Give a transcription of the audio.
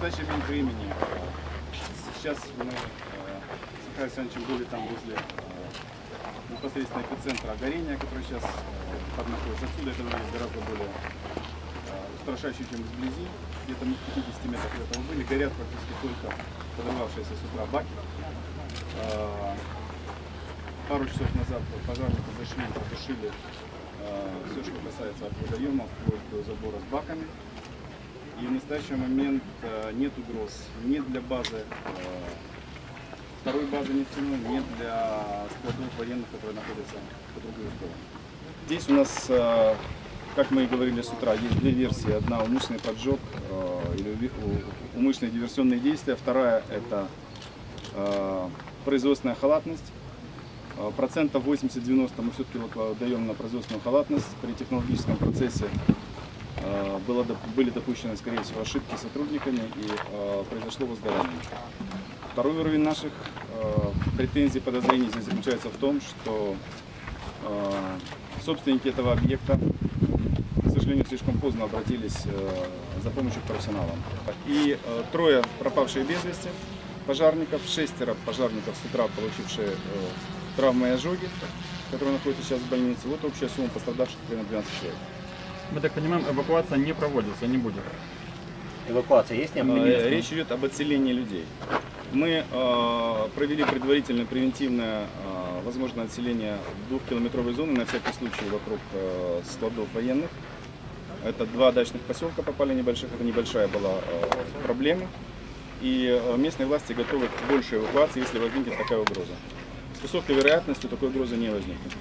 настоящий момент времени сейчас мы э, с Михаилом Александровичем были там возле э, непосредственно эпицентра горения, который сейчас э, находится. Отсюда это выглядит гораздо более устрашающе, чем вблизи. Где-то мы в 50 метрах от этого были. Горят практически только подорвавшиеся с утра баки. Пару часов назад пожарники зашли, потушили все, что касается водоема, вплоть до забора с баками. И в настоящий момент э, нет угроз ни для базы, э, второй базы нефтяной, ни для складов военных, которые находятся по другую сторону. Здесь у нас, э, как мы и говорили с утра, есть две версии. Одна умышленный поджог или умышленные диверсионные действия. Вторая это производственная халатность. Процентов 80-90 мы все-таки даем на производственную халатность. При технологическом процессе было, доп- были допущены, скорее всего, ошибки сотрудниками и э, произошло возгорание. Второй уровень наших э, претензий, подозрений здесь заключается в том, что э, собственники этого объекта, к сожалению, слишком поздно обратились э, за помощью к профессионалам. И э, трое пропавшие без вести пожарников, шестеро пожарников с утра, получившие э, травмы и ожоги, которые находятся сейчас в больнице. Вот общая сумма пострадавших примерно 12 человек. Мы так понимаем, эвакуация не проводится, не будет. Эвакуация есть Э, необходимость? Речь идет об отселении людей. Мы э, провели предварительное превентивное, э, возможно, отселение двухкилометровой зоны на всякий случай вокруг э, складов военных. Это два дачных поселка попали небольших, это небольшая была э, проблема. И э, местные власти готовы к большей эвакуации, если возникнет такая угроза. С высокой вероятностью такой угрозы не возникнет.